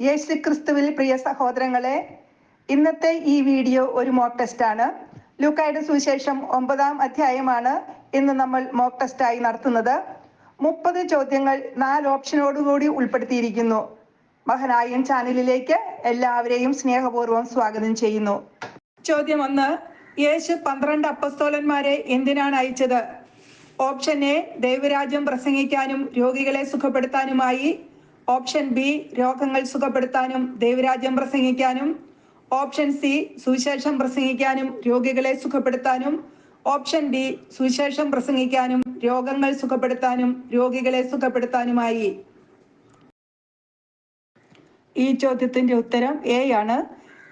യേശു ക്രിസ്തുവിൽ പ്രിയ സഹോദരങ്ങളെ ഇന്നത്തെ ഈ വീഡിയോ ഒരു മോക്ക് ടെസ്റ്റാണ് ലൂക്കായുടെ സുവിശേഷം ഒമ്പതാം അധ്യായമാണ് ഇന്ന് നമ്മൾ മോക്ക് ടെസ്റ്റായി നടത്തുന്നത്. മുപ്പത് ചോദ്യങ്ങൾ നാല് ഓപ്ഷനോടുകൂടി ഉൾപ്പെടുത്തിയിരിക്കുന്നു. മഹനായൻ ചാനലിലേക്ക് എല്ലാവരെയും സ്നേഹപൂർവം സ്വാഗതം ചെയ്യുന്നു. ചോദ്യം ഒന്ന് യേശു പന്ത്രണ്ട് അപ്പസ്തോലന്മാരെ എന്തിനാണ് അയച്ചത്? ഓപ്ഷൻ എ ദൈവരാജ്യം പ്രസംഗിക്കാനും രോഗികളെ സുഖപ്പെടുത്താനുമായി. ഓപ്ഷൻ ബി രോഗങ്ങൾ സുഖപ്പെടുത്താനും ദൈവരാജ്യം പ്രസംഗിക്കാനും. ഓപ്ഷൻ സി സുവിശേഷം പ്രസംഗിക്കാനും രോഗികളെ സുഖപ്പെടുത്താനും. ഓപ്ഷൻ ഡി സുവിശേഷം പ്രസംഗിക്കാനും രോഗങ്ങൾ സുഖപ്പെടുത്താനും രോഗികളെ സുഖപ്പെടുത്താനുമായി. ഈ ചോദ്യത്തിന്റെ ഉത്തരം എ ആണ്.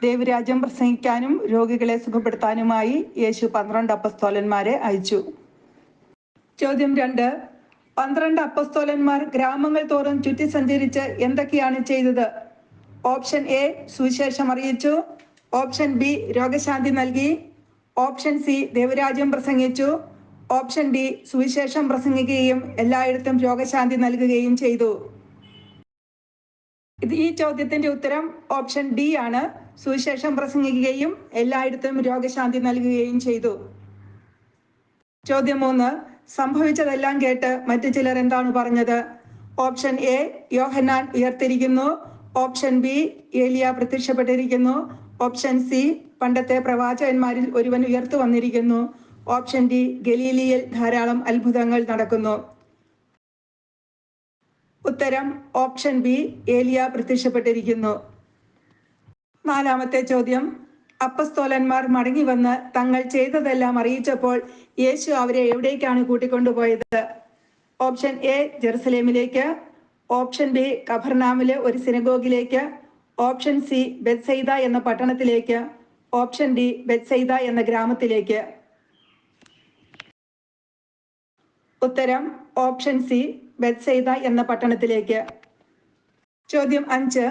ദൈവരാജ്യം പ്രസംഗിക്കാനും രോഗികളെ സുഖപ്പെടുത്താനുമായി യേശു പന്ത്രണ്ട് അപ്പസ്തോലന്മാരെ അയച്ചു. ചോദ്യം രണ്ട് പന്ത്രണ്ട് അപ്പസ്തോലന്മാർ ഗ്രാമങ്ങൾ തോറും ചുറ്റി സഞ്ചരിച്ച് എന്തൊക്കെയാണ് ചെയ്തത്? ഓപ്ഷൻ എ സുവിശേഷം അറിയിച്ചു. ഓപ്ഷൻ ബി രോഗശാന്തി നൽകി. ഓപ്ഷൻ സി ദേവരാജ്യം പ്രസംഗിച്ചു. ഓപ്ഷൻ ഡി സുവിശേഷം പ്രസംഗിക്കുകയും എല്ലായിടത്തും രോഗശാന്തി നൽകുകയും ചെയ്തു. ഇത് ഈ ചോദ്യത്തിന്റെ ഉത്തരം ഓപ്ഷൻ ഡി ആണ്. സുവിശേഷം പ്രസംഗിക്കുകയും എല്ലായിടത്തും രോഗശാന്തി നൽകുകയും ചെയ്തു. ചോദ്യം മൂന്ന് സംഭവിച്ചതെല്ലാം കേട്ട് മറ്റു ചിലർ എന്താണ് പറഞ്ഞത്? ഓപ്ഷൻ എ യോഹന്നാൻ ഉയർത്തിരിക്കുന്നു. ഓപ്ഷൻ ബി ഏലിയ പ്രത്യക്ഷപ്പെട്ടിരിക്കുന്നു. ഓപ്ഷൻ സി പണ്ടത്തെ പ്രവാചകന്മാരിൽ ഒരുവൻ ഉയർത്തു വന്നിരിക്കുന്നു. ഓപ്ഷൻ ഡി ഗലീലിയിൽ ധാരാളം അത്ഭുതങ്ങൾ നടക്കുന്നു. ഉത്തരം ഓപ്ഷൻ ബി ഏലിയ പ്രത്യക്ഷപ്പെട്ടിരിക്കുന്നു. നാലാമത്തെ ചോദ്യം. അപ്പസ്തോലന്മാർ മടങ്ങി വന്ന് തങ്ങൾ ചെയ്തതെല്ലാം അറിയിച്ചപ്പോൾ യേശു അവരെ എവിടേക്കാണ് കൂട്ടിക്കൊണ്ടുപോയത്? ഓപ്ഷൻ എ ജെറുസലേമിലേക്ക്. ഓപ്ഷൻ ബി കഫർനാമിലെ ഒരു സിനഗോഗിലേക്ക്. ഓപ്ഷൻ സി ബെത്സൈദ എന്ന പട്ടണത്തിലേക്ക്. ഓപ്ഷൻ ഡി ബെത്സൈദ എന്ന ഗ്രാമത്തിലേക്ക്. ഉത്തരം ഓപ്ഷൻ സി ബെത്സൈദ എന്ന പട്ടണത്തിലേക്ക്. ചോദ്യം അഞ്ച്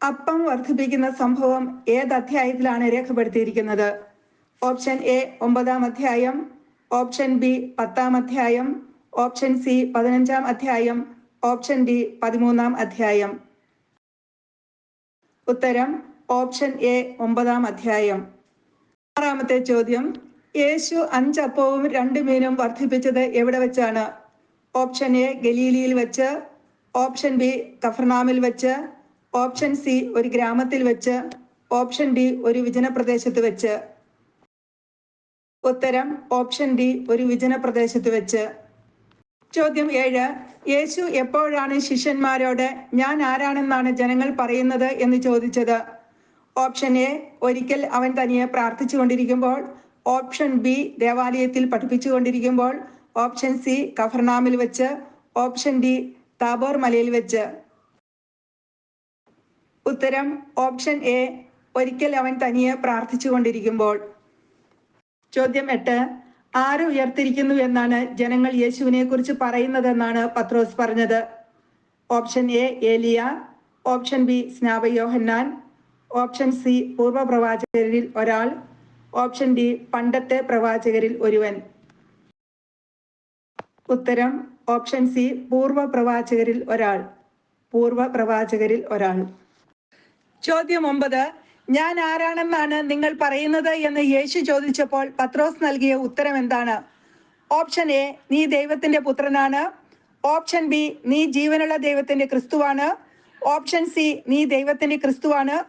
അപ്പം വർദ്ധിപ്പിക്കുന്ന സംഭവം ഏത് അധ്യായത്തിലാണ് രേഖപ്പെടുത്തിയിരിക്കുന്നത്? ഓപ്ഷൻ എ ഒമ്പതാം അധ്യായം ഓപ്ഷൻ ബി പത്താം അധ്യായം ഓപ്ഷൻ സി പതിനഞ്ചാം അധ്യായം ഓപ്ഷൻ ഡി പതിമൂന്നാം അധ്യായം. ഉത്തരം ഓപ്ഷൻ എ ഒമ്പതാം അധ്യായം. ആറാമത്തെ ചോദ്യം യേശു അഞ്ചപ്പവും രണ്ട് മീനും വർദ്ധിപ്പിച്ചത് എവിടെ വെച്ചാണ്? ഓപ്ഷൻ എ ഗലീലിയിൽ വെച്ച് ഓപ്ഷൻ ബി കഫർനാമിൽ വെച്ച് ഓപ്ഷൻ സി ഒരു ഗ്രാമത്തിൽ വെച്ച് ഓപ്ഷൻ ഡി ഒരു വിജന പ്രദേശത്ത് വെച്ച്. ഉത്തരം ഓപ്ഷൻ ഡി ഒരു വിജന പ്രദേശത്ത് വെച്ച്. ചോദ്യം ഏഴ് യേശു എപ്പോഴാണ് ശിഷ്യന്മാരോട് ഞാൻ ആരാണെന്നാണ് ജനങ്ങൾ പറയുന്നത് എന്ന് ചോദിച്ചത്? ഓപ്ഷൻ എ ഒരിക്കൽ അവൻ തനിയെ പ്രാർത്ഥിച്ചുകൊണ്ടിരിക്കുമ്പോൾ. ഓപ്ഷൻ ബി ദേവാലയത്തിൽ പഠിപ്പിച്ചുകൊണ്ടിരിക്കുമ്പോൾ. ഓപ്ഷൻ സി കഫർനാമിൽ വെച്ച്. ഓപ്ഷൻ ഡി താബോർ മലയിൽ വെച്ച്. ഉത്തരം ഓപ്ഷൻ എ ഒരിക്കൽ അവൻ തനിയെ പ്രാർത്ഥിച്ചുകൊണ്ടിരിക്കുമ്പോൾ. ചോദ്യം എട്ട്. ആര് ഉയർത്തിരിക്കുന്നു എന്നാണ് ജനങ്ങൾ യേശുവിനെ കുറിച്ച് പറയുന്നതെന്നാണ് പത്രോസ് പറഞ്ഞത്. Option A Eliya. Option B സ്നാപയോഹന്നാൻ option C പൂർവ പ്രവാചകരിൽ ഒരാൾ. ഓപ്ഷൻ ഡി പണ്ടത്തെ പ്രവാചകരിൽ ഒരുവൻ. ഉത്തരം ഓപ്ഷൻ സി പൂർവ പ്രവാചകരിൽ ഒരാൾ. പൂർവ പ്രവാചകരിൽ ഒരാൾ. ചോദ്യം ഒമ്പത്. ഞാൻ ആരാണെന്നാണ് നിങ്ങൾ പറയുന്നത് എന്ന് യേശു ചോദിച്ചപ്പോൾ പത്രോസ് നൽകിയ ഉത്തരം എന്താണ്? ഓപ്ഷൻ എ നീ ദൈവത്തിന്റെ പുത്രനാണ്. ഓപ്ഷൻ ബി നീ ജീവനുള്ള ദൈവത്തിന്റെ ക്രിസ്തുവാണ്. ഓപ്ഷൻ സി നീ ദൈവത്തിന്റെ ക്രിസ്തുവാണ്.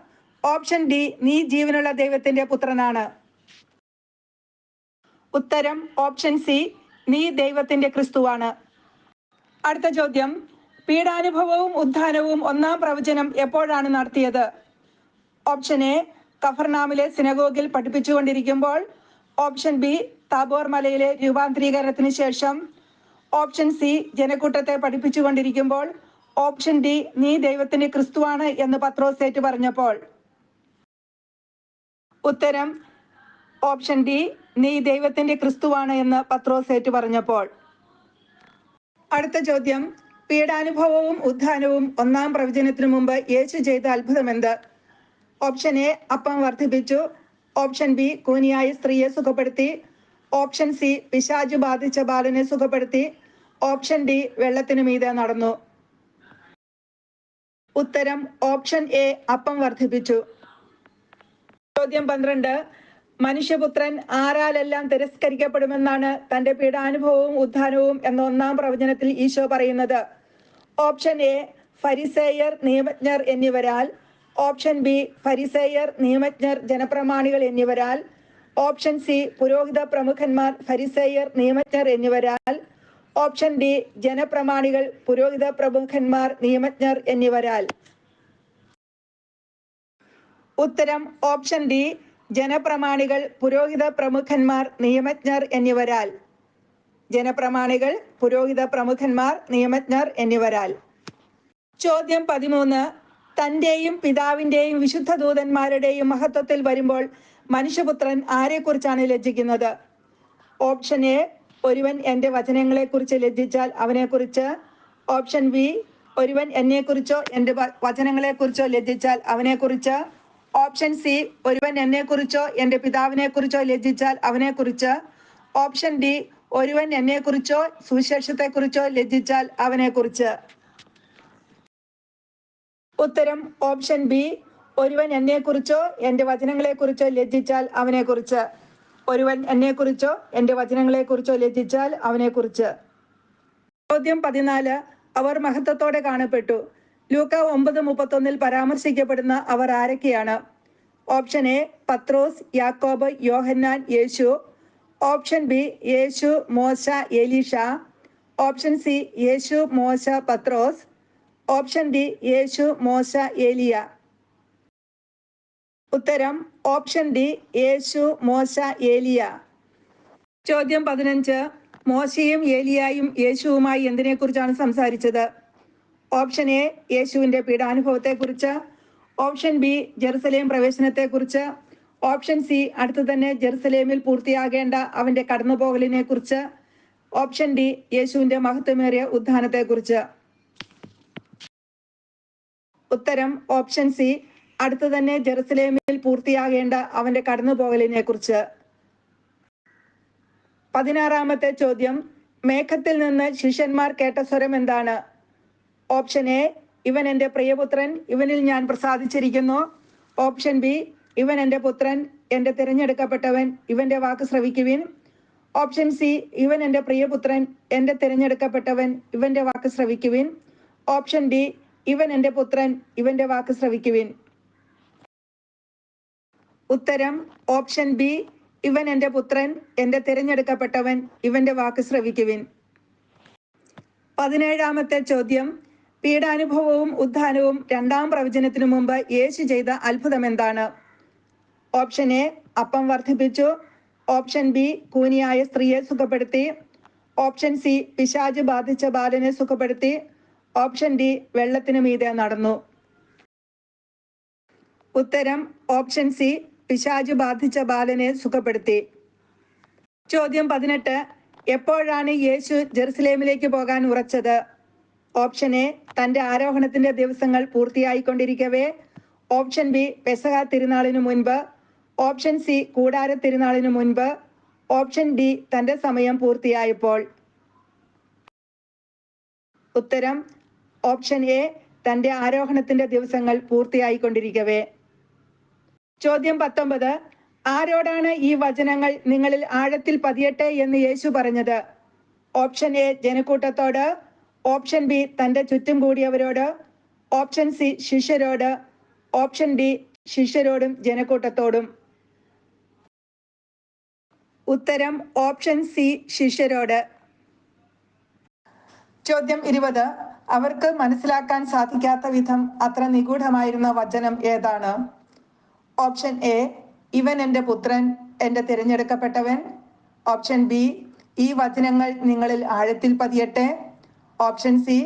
ഓപ്ഷൻ ഡി നീ ജീവനുള്ള ദൈവത്തിന്റെ പുത്രനാണ്. ഉത്തരം ഓപ്ഷൻ സി നീ ദൈവത്തിന്റെ ക്രിസ്തുവാണ്. അടുത്ത ചോദ്യം. പീഡാനുഭവവും ഉത്ഥാനവും ഒന്നാം പ്രവചനം എപ്പോഴാണ് നടത്തിയത്? ഓപ്ഷൻ എ കഫർനാമിലെ സിനഗോഗിൽ പഠിപ്പിച്ചുകൊണ്ടിരിക്കുമ്പോൾ. ഓപ്ഷൻ ബി താബോർ മലയിലെ രൂപാന്തരീകരണത്തിന് ശേഷം. ഓപ്ഷൻ സി ജനക്കൂട്ടത്തെ പഠിപ്പിച്ചുകൊണ്ടിരിക്കുമ്പോൾ. ഓപ്ഷൻ ഡി നീ ദൈവത്തിന്റെ ക്രിസ്തുവാണ് എന്ന് പത്രോസേറ്റ് പറഞ്ഞപ്പോൾ. ഉത്തരം ഓപ്ഷൻ ഡി നീ ദൈവത്തിന്റെ ക്രിസ്തുവാണ് എന്ന് പത്രോസേറ്റ് പറഞ്ഞപ്പോൾ. അടുത്ത ചോദ്യം പീഡാനുഭവവും ഉദ്ധാനവും ഒന്നാം പ്രവചനത്തിനു മുമ്പ് യേശു ചെയ്ത അത്ഭുതം എന്ത് ഓപ്ഷൻ എ അപ്പം വർദ്ധിപ്പിച്ചു. ഓപ്ഷൻ ബി കൂനിയായി സ്ത്രീയെ സുഖപ്പെടുത്തി. ഓപ്ഷൻ സി പിശാജു ബാധിച്ച ബാലനെ സുഖപ്പെടുത്തി. ഓപ്ഷൻ ഡി വെള്ളത്തിനു മീതെ നടന്നു. ഉത്തരം ഓപ്ഷൻ എ അപ്പം വർദ്ധിപ്പിച്ചു. ചോദ്യം പന്ത്രണ്ട്. മനുഷ്യപുത്രൻ ആരാലെല്ലാം തിരസ്കരിക്കപ്പെടുമെന്നാണ് തന്റെ പീഡാനുഭവവും ഉദ്ധാനവും എന്ന ഒന്നാം പ്രവചനത്തിൽ ഈശോ പറയുന്നത്. ഓപ്ഷൻ എ ഫരിസേയർ നിയമജ്ഞർ എന്നിവരാൽ ഓപ്ഷൻ ബി ഫരിസേയർ നിയമജ്ഞർ ജനപ്രമാണികൾ എന്നിവരാൽ ഓപ്ഷൻ സി പുരോഹിത പ്രമുഖന്മാർ ഫരിസേയർ നിയമജ്ഞർ എന്നിവരാൽ ഓപ്ഷൻ ഡി ജനപ്രമാണികൾ പുരോഹിത പ്രമുഖന്മാർ നിയമജ്ഞർ എന്നിവരാൽ. ഉത്തരം ഓപ്ഷൻ ഡി ജനപ്രമാണികൾ പുരോഹിത പ്രമുഖന്മാർ നിയമജ്ഞർ എന്നിവരാൽ. ജനപ്രമാണികൾ പുരോഹിത പ്രമുഖന്മാർ നിയമജ്ഞർ എന്നിവരാൽ. ചോദ്യം പതിമൂന്ന്. തന്റെയും പിതാവിന്റെയും വിശുദ്ധ ദൂതന്മാരുടെയും മഹത്വത്തിൽ വരുമ്പോൾ മനുഷ്യപുത്രൻ ആരെക്കുറിച്ചാണ് ലജ്ജിക്കുന്നത്? ഓപ്ഷൻ എ ഒരുവൻ എന്റെ വചനങ്ങളെക്കുറിച്ച് ലജ്ജിച്ചാൽ അവനെക്കുറിച്ച്. ഓപ്ഷൻ ബി ഒരുവൻ എന്നെക്കുറിച്ചോ എന്റെ വചനങ്ങളെക്കുറിച്ചോ ലജ്ജിച്ചാൽ അവനെക്കുറിച്ച്. ഓപ്ഷൻ സി ഒരുവൻ എന്നെക്കുറിച്ചോ എന്റെ പിതാവിനെക്കുറിച്ചോ ലജ്ജിച്ചാൽ അവനെക്കുറിച്ച്. ഓപ്ഷൻ ഡി ഒരുവൻ എന്നെക്കുറിച്ചോ സുവിശേഷത്തെക്കുറിച്ചോ ലജ്ജിച്ചാൽ അവനെക്കുറിച്ച്. ഉത്തരം ഓപ്ഷൻ ബി. ഒരുവൻ എന്നെക്കുറിച്ചോ എന്റെ വചനങ്ങളെക്കുറിച്ചോ ലജ്ജിച്ചാൽ അവനെക്കുറിച്ച്. ഒരുവൻ എന്നെക്കുറിച്ചോ എന്റെ വചനങ്ങളെക്കുറിച്ചോ ലജ്ജിച്ചാൽ അവനെക്കുറിച്ച്. ചോദ്യം പതിനാല്. അവർ മഹത്വത്തോടെ കാണപ്പെട്ടു. ലൂക്ക ഒമ്പത് മുപ്പത്തൊന്നിൽ പരാമർശിക്കപ്പെടുന്ന അവർ ആരൊക്കെയാണ്? ഓപ്ഷൻ എ പത്രോസ് യാക്കോബ് യോഹന്നാൻ യേശു. ഓപ്ഷൻ ബി യേശു മോശ എലീഷ. ഓപ്ഷൻ സി യേശു മോശ പത്രോസ്. ഓപ്ഷൻ ഡി യേശു മോശ ഏലിയ. ഉത്തരം ഓപ്ഷൻ ഡി യേശു മോശ ഏലിയ. ചോദ്യം പതിനഞ്ച് മോശയും ഏലിയായും യേശുവുമായി എന്തിനെക്കുറിച്ചാണ് സംസാരിച്ചത്? ഓപ്ഷൻ എ യേശുവിന്റെ പീഡാനുഭവത്തെക്കുറിച്ച്. ഓപ്ഷൻ ബി ജെറുസലേം പ്രവേശനത്തെക്കുറിച്ച്. ഓപ്ഷൻ സി അടുത്തു തന്നെ ജെറുസലേമിൽ പൂർത്തിയാകേണ്ട അവന്റെ കടന്നുപോകലിനെ കുറിച്ച് ഓപ്ഷൻ ഡി യേശുവിന്റെ മഹത്വമേറിയ ഉത്ഥാനത്തെക്കുറിച്ച്. ഉത്തരം ഓപ്ഷൻ സി. അടുത്തു തന്നെ ജെറുസലേമിൽ പൂർത്തിയാകേണ്ട അവന്റെ കടന്നുപോകലിനെ കുറിച്ച് പതിനാറാമത്തെ ചോദ്യം. മേഘത്തിൽ നിന്ന് ശിഷ്യന്മാർ കേട്ട സ്വരം എന്താണ്? ഓപ്ഷൻ എ ഇവൻ എന്റെ പ്രിയപുത്രൻ ഇവനിൽ ഞാൻ പ്രസാദിച്ചിരിക്കുന്നു. ഓപ്ഷൻ ബി ഇവൻ എന്റെ പുത്രൻ എന്റെ തിരഞ്ഞെടുക്കപ്പെട്ടവൻ ഇവന്റെ വാക്ക് ശ്രവിക്കുവിൻ. ഓപ്ഷൻ സി ഇവൻ എന്റെ പ്രിയപുത്രൻ എന്റെ തിരഞ്ഞെടുക്കപ്പെട്ടവൻ ഇവന്റെ വാക്ക് ശ്രവിക്കുവിൻ. ഓപ്ഷൻ ഡി ഇവൻ എന്റെ പുത്രൻ ഇവന്റെ വാക്ക് ശ്രവിക്കുവിൻ. ഉത്തരം ഓപ്ഷൻ ബി ഇവൻ എന്റെ പുത്രൻ എന്റെ തിരഞ്ഞെടുക്കപ്പെട്ടവൻ ഇവന്റെ വാക്ക് ശ്രവിക്കുവിൻ. പതിനേഴാമത്തെ ചോദ്യം പീഡാനുഭവവും ഉദ്ധാനവും രണ്ടാം പ്രവചനത്തിനു മുമ്പ് യേശു ചെയ്ത അത്ഭുതം എന്താണ്? ഓപ്ഷൻ എ അപ്പം വർദ്ധിപ്പിച്ചു. ഓപ്ഷൻ ബി കൂനിയായ സ്ത്രീയെ സുഖപ്പെടുത്തി. ഓപ്ഷൻ സി പിശാജ് ബാധിച്ച ബാലനെ സുഖപ്പെടുത്തി. ഓപ്ഷൻ ഡി വെള്ളത്തിനു മീതെ നടന്നു. ഉത്തരം ഓപ്ഷൻ സി പിശാജു ബാധിച്ച ബാലനെ സുഖപ്പെടുത്തി. ചോദ്യം പതിനെട്ട് എപ്പോഴാണ് യേശു ജെറുസലേമിലേക്ക് പോകാൻ ഉറച്ചത്? ഓപ്ഷൻ എ തന്റെ ആരോഹണത്തിന്റെ ദിവസങ്ങൾ പൂർത്തിയായിക്കൊണ്ടിരിക്കവേ. ഓപ്ഷൻ ബി പെസഹ തിരുനാളിനു മുൻപ്. ഓപ്ഷൻ സി കൂടാര തിരുനാളിനു മുൻപ്. ഓപ്ഷൻ ഡി തന്റെ സമയം പൂർത്തിയായപ്പോൾ. ഉത്തരം ഓപ്ഷൻ എ തന്റെ ആരോഹണത്തിന്റെ ദിവസങ്ങൾ പൂർത്തിയായിക്കൊണ്ടിരിക്കവേ. ചോദ്യം പത്തൊമ്പത് ആരോടാണ് ഈ വചനങ്ങൾ നിങ്ങളിൽ ആഴത്തിൽ പതിയട്ടെ എന്ന് യേശു പറഞ്ഞത്? ഓപ്ഷൻ എ ജനക്കൂട്ടത്തോട്. ഓപ്ഷൻ ബി തന്റെ ചുറ്റും കൂടിയവരോട്. ഓപ്ഷൻ സി ശിഷ്യരോട്. ഓപ്ഷൻ ഡി ശിഷ്യരോടും ജനക്കൂട്ടത്തോടും. ഉത്തരം ഓപ്ഷൻ സി ശിഷ്യരോട്. ചോദ്യം ഇരുപത് അവർക്ക് മനസ്സിലാക്കാൻ സാധിക്കാത്ത വിധം അത്ര നിഗൂഢമായിരുന്ന വചനം ഏതാണ്? ഓപ്ഷൻ എ ഇവൻ എന്റെ പുത്രൻ എന്റെ തിരഞ്ഞെടുക്കപ്പെട്ടവൻ. ഓപ്ഷൻ ബി ഈ വചനങ്ങൾ നിങ്ങളിൽ ആഴത്തിൽ പതിയട്ടെ. ഓപ്ഷൻ സി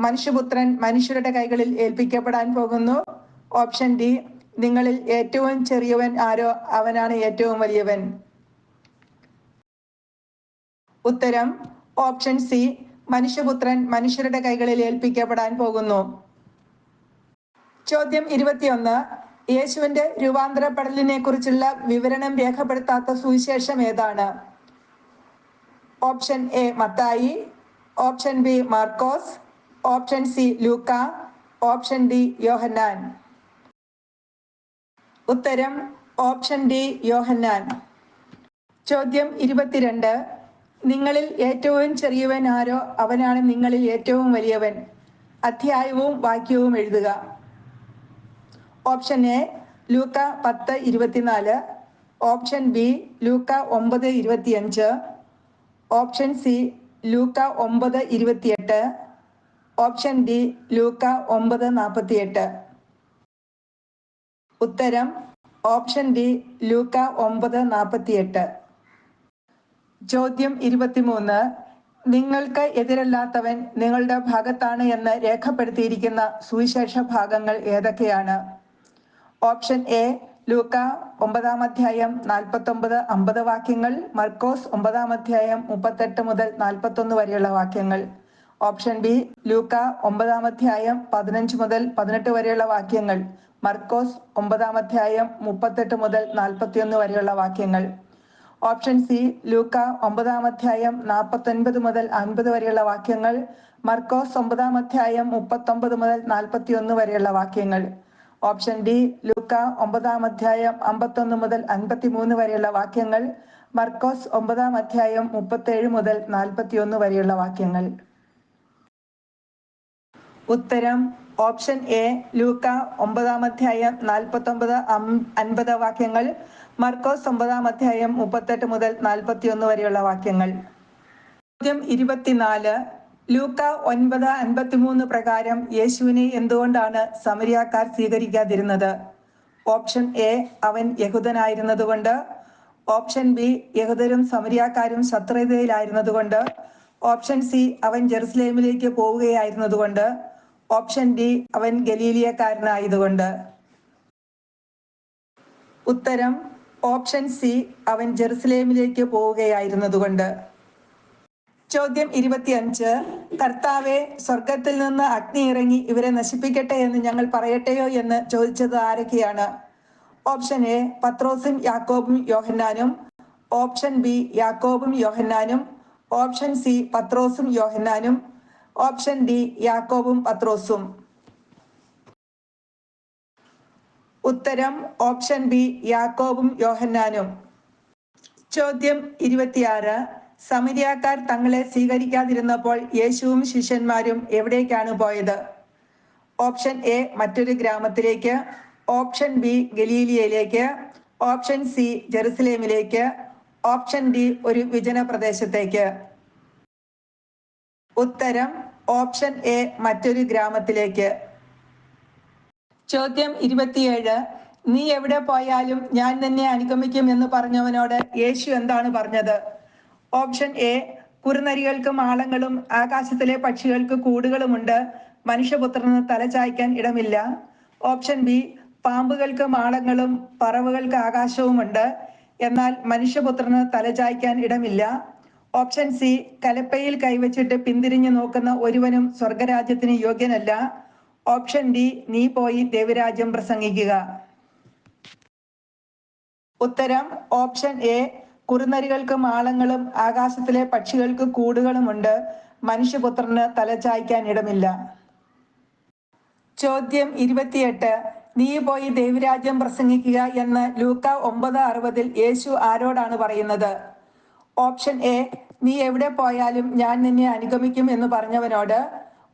മനുഷ്യപുത്രൻ മനുഷ്യരുടെ കൈകളിൽ ഏൽപ്പിക്കപ്പെടാൻ പോകുന്നു. ഓപ്ഷൻ ഡി നിങ്ങളിൽ ഏറ്റവും ചെറിയവൻ ആരോ അവനാണ് ഏറ്റവും വലിയവൻ. ഉത്തരം ഓപ്ഷൻ സി മനുഷ്യപുത്രൻ മനുഷ്യരുടെ കൈകളിൽ ഏൽപ്പിക്കപ്പെടാൻ പോകുന്നു. ചോദ്യം ഇരുപത്തിയൊന്ന്. യേശുവിന്റെ രൂപാന്തരപ്പെടലിനെ കുറിച്ചുള്ള വിവരണം രേഖപ്പെടുത്താത്ത സുവിശേഷം ഏതാണ്? Option A Mathayi. Option B Markose. Option C Luka. Option D Yohannan. ഉത്തരം ഓപ്ഷൻ ഡി യോഹന്നാൻ. ചോദ്യം ഇരുപത്തിരണ്ട്. നിങ്ങളിൽ ഏറ്റവും ചെറിയവൻ ആരോ അവനാണ് നിങ്ങളിൽ ഏറ്റവും വലിയവൻ. അധ്യായവും വാക്യവും എഴുതുക. ഓപ്ഷൻ എ ലൂക്ക പത്ത് ഇരുപത്തിനാല്. ഓപ്ഷൻ ബി ലൂക്ക ഒമ്പത് ഇരുപത്തിയഞ്ച്. ഓപ്ഷൻ സി ലൂക്ക ഒമ്പത് ഇരുപത്തിയെട്ട്. ഓപ്ഷൻ ഡി ലൂക്ക ഒമ്പത് നാൽപ്പത്തിയെട്ട് ഉത്തരം ഓപ്ഷൻ ഡി ലൂക്ക ഒമ്പത് നാൽപ്പത്തിയെട്ട് ചോദ്യം ഇരുപത്തിമൂന്ന്. നിങ്ങൾക്ക് എതിരല്ലാത്തവൻ നിങ്ങളുടെ ഭാഗത്താണ് എന്ന് രേഖപ്പെടുത്തിയിരിക്കുന്ന സുവിശേഷ ഭാഗങ്ങൾ ഏതൊക്കെയാണ്? ഓപ്ഷൻ എ ലൂക്ക ഒമ്പതാം അധ്യായം നാൽപ്പത്തൊമ്പത് അമ്പത് വാക്യങ്ങൾ മർക്കോസ് ഒമ്പതാം അധ്യായം മുപ്പത്തെട്ട് മുതൽ നാൽപ്പത്തൊന്ന് വരെയുള്ള വാക്യങ്ങൾ. ഓപ്ഷൻ ബി ലൂക്ക ഒമ്പതാം അധ്യായം പതിനഞ്ച് മുതൽ പതിനെട്ട് വരെയുള്ള വാക്യങ്ങൾ മർക്കോസ് ഒമ്പതാം അധ്യായം മുപ്പത്തെട്ട് മുതൽ നാൽപ്പത്തിയൊന്ന് വരെയുള്ള വാക്യങ്ങൾ. ഓപ്ഷൻ സി ലൂക്ക ഒമ്പതാം അധ്യായം നാൽപ്പത്തൊൻപത് മുതൽ അൻപത് വരെയുള്ള വാക്യങ്ങൾ മർക്കോസ് ഒമ്പതാം അധ്യായം മുപ്പത്തൊമ്പത് മുതൽ നാൽപ്പത്തിയൊന്ന് വരെയുള്ള വാക്യങ്ങൾ. ഓപ്ഷൻ ഡി ലൂക്ക ഒമ്പതാം അധ്യായം അമ്പത്തൊന്ന് മുതൽ അൻപത്തിമൂന്ന് വരെയുള്ള വാക്യങ്ങൾ മർക്കോസ് ഒമ്പതാം അധ്യായം മുപ്പത്തേഴ് മുതൽ നാൽപ്പത്തിയൊന്ന് വരെയുള്ള വാക്യങ്ങൾ. ഉത്തരം ഓപ്ഷൻ എ ലൂക്ക ഒമ്പതാം അധ്യായം നാൽപ്പത്തൊമ്പത് അൻപത് വാക്യങ്ങൾ മർക്കോസ് ഒമ്പതാം അധ്യായം മുപ്പത്തെട്ട് മുതൽ നാൽപ്പത്തിയൊന്ന് വരെയുള്ള വാക്യങ്ങൾ. ചോദ്യം ഇരുപത്തിനാല് ലൂക്ക ഒൻപത് അൻപത്തിമൂന്ന് പ്രകാരം യേശുവിനെ എന്തുകൊണ്ടാണ് സമരിയാക്കാർ സ്വീകരിക്കാതിരുന്നത്? ഓപ്ഷൻ എ അവൻ യഹുദനായിരുന്നതുകൊണ്ട്. ഓപ്ഷൻ ബി യഹുദരും സമരിയാക്കാരും ശത്രുതയിലായിരുന്നതുകൊണ്ട്. ഓപ്ഷൻ സി അവൻ ജെറുസലേമിലേക്ക് പോവുകയായിരുന്നതുകൊണ്ട്. ഓപ്ഷൻ ഡി അവൻ ഗലീലിയക്കാരനായതുകൊണ്ട്. ഉത്തരം ഓപ്ഷൻ സി അവൻ ജെറുസലേമിലേക്ക് പോവുകയായിരുന്നതുകൊണ്ട്. ചോദ്യം ഇരുപത്തിയഞ്ച് കർത്താവെ സ്വർഗത്തിൽ നിന്ന് അഗ്നി ഇറങ്ങി ഇവരെ നശിപ്പിക്കട്ടെ എന്ന് ഞങ്ങൾ പറയട്ടെയോ? എന്ന് ചോദിച്ചത് ആരൊക്കെയാണ്? ഓപ്ഷൻ എ പത്രോസും യാക്കോബും യോഹന്നാനും. ഓപ്ഷൻ ബി യാക്കോബും യോഹന്നാനും. ഓപ്ഷൻ സി പത്രോസും യോഹന്നാനും. ഓപ്ഷൻ ഡി യാക്കോബും പത്രോസും. ഉത്തരം ഓപ്ഷൻ ബി യാക്കോബും യോഹന്നാനും. ചോദ്യം ഇരുപത്തിയാറ്. സമരിയാക്കാർ തങ്ങളെ സ്വീകരിക്കാതിരുന്നപ്പോൾ യേശുവും ശിഷ്യന്മാരും എവിടേക്കാണ് പോയത്? ഓപ്ഷൻ എ മറ്റൊരു ഗ്രാമത്തിലേക്ക്. ഓപ്ഷൻ ബി ഗലീലിയയിലേക്ക്. ഓപ്ഷൻ സി ജെറുസലേമിലേക്ക്. ഓപ്ഷൻ ഡി ഒരു വിജന പ്രദേശത്തേക്ക് ഉത്തരം ഓപ്ഷൻ എ മറ്റൊരു ഗ്രാമത്തിലേക്ക്. ചോദ്യം ഇരുപത്തിയേഴ്. നീ എവിടെ പോയാലും ഞാൻ നിന്നെ അനുഗമിക്കും എന്ന് പറഞ്ഞവനോട് യേശു എന്താണ് പറഞ്ഞത്? ഓപ്ഷൻ എ കുറുനരികൾക്കും ആളങ്ങളും ആകാശത്തിലെ പക്ഷികൾക്ക് കൂടുകളുമുണ്ട്. മനുഷ്യപുത്രന് തലചായ്ക്കാൻ ഇടമില്ല. Option B പാമ്പുകൾക്ക് മാളങ്ങളും പറവുകൾക്ക് ആകാശവുമുണ്ട്. എന്നാൽ മനുഷ്യപുത്രന് തലചായ്ക്കാൻ ഇടമില്ല. ഓപ്ഷൻ സി കലപ്പയിൽ കൈവച്ചിട്ട് പിന്തിരിഞ്ഞു നോക്കുന്ന ഒരുവനും സ്വർഗരാജ്യത്തിന് യോഗ്യനല്ല. ഓപ്ഷൻ ഡി നീ പോയി ദേവരാജ്യം പ്രസംഗിക്കുക. ഉത്തരം ഓപ്ഷൻ എ കുറുനരികൾക്ക് മാളങ്ങളും ആകാശത്തിലെ പക്ഷികൾക്ക് കൂടുകളുമുണ്ട്. മനുഷ്യപുത്രന് തലചായ്ക്കാൻ ഇടമില്ല. ചോദ്യം ഇരുപത്തിയെട്ട് നീ പോയി ദൈവരാജ്യം പ്രസംഗിക്കുക എന്ന് ലൂക്ക ഒമ്പത് അറുപതിൽ യേശു ആരോടാണ് പറയുന്നത്? ഓപ്ഷൻ എ നീ എവിടെ പോയാലും ഞാൻ നിന്നെ അനുഗമിക്കും എന്ന് പറഞ്ഞവനോട്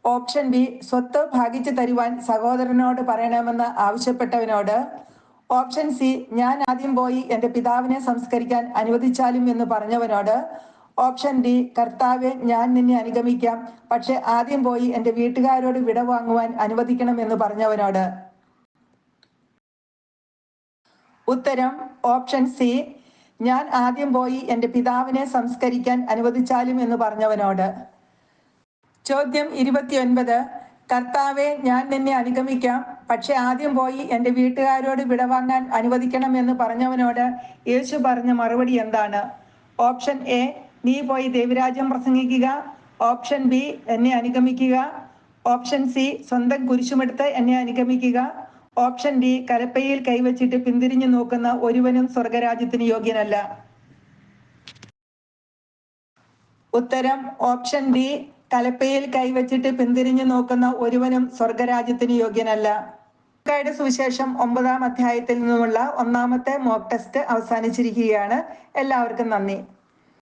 ഓപ്ഷൻ ബി സ്വത്ത് ഭാഗിച്ചു തരുവാൻ സഹോദരനോട് പറയണമെന്ന് ആവശ്യപ്പെട്ടവനോട് ഓപ്ഷൻ സി ഞാൻ ആദ്യം പോയി എന്റെ പിതാവിനെ സംസ്കരിക്കാൻ അനുവദിച്ചാലും എന്ന് പറഞ്ഞവനോട് ഓപ്ഷൻ ഡി കർത്താവെ ഞാൻ നിന്നെ അനുഗമിക്കാം പക്ഷെ ആദ്യം പോയി എന്റെ വീട്ടുകാരോട് വിട വാങ്ങുവാൻ അനുവദിക്കണം എന്ന് പറഞ്ഞവനോട്. ഉത്തരം ഓപ്ഷൻ സി ഞാൻ ആദ്യം പോയി എന്റെ പിതാവിനെ സംസ്കരിക്കാൻ അനുവദിച്ചാലും എന്ന് പറഞ്ഞവനോട്. ചോദ്യം ഇരുപത്തിയൊൻപത്. കർത്താവെ ഞാൻ നിന്നെ അനുഗമിക്കാം. പക്ഷെ ആദ്യം പോയി എന്റെ വീട്ടുകാരോട് വിടവാങ്ങാൻ അനുവദിക്കണം എന്ന് പറഞ്ഞവനോട് യേശു പറഞ്ഞ മറുപടി എന്താണ്? ഓപ്ഷൻ എ നീ പോയി ദേവിരാജ്യം പ്രസംഗിക്കുക. ഓപ്ഷൻ ബി എന്നെ അനുഗമിക്കുക. ഓപ്ഷൻ സി സ്വന്തം കുരിശുമെടുത്ത് എന്നെ അനുഗമിക്കുക. ഓപ്ഷൻ ഡി കലപ്പയിൽ കൈവച്ചിട്ട് പിന്തിരിഞ്ഞു നോക്കുന്ന ഒരുവനും സ്വർഗരാജ്യത്തിന് യോഗ്യനല്ല. ഉത്തരം ഓപ്ഷൻ ഡി കലപ്പയിൽ കൈവച്ചിട്ട് പിന്തിരിഞ്ഞു നോക്കുന്ന ഒരുവനും സ്വർഗരാജ്യത്തിന് യോഗ്യനല്ല. ലൂക്കായുടെ സുവിശേഷം ഒമ്പതാം അധ്യായത്തിൽ നിന്നുമുള്ള ഒന്നാമത്തെ മോക്ക് ടെസ്റ്റ് അവസാനിച്ചിരിക്കുകയാണ്. എല്ലാവർക്കും നന്ദി.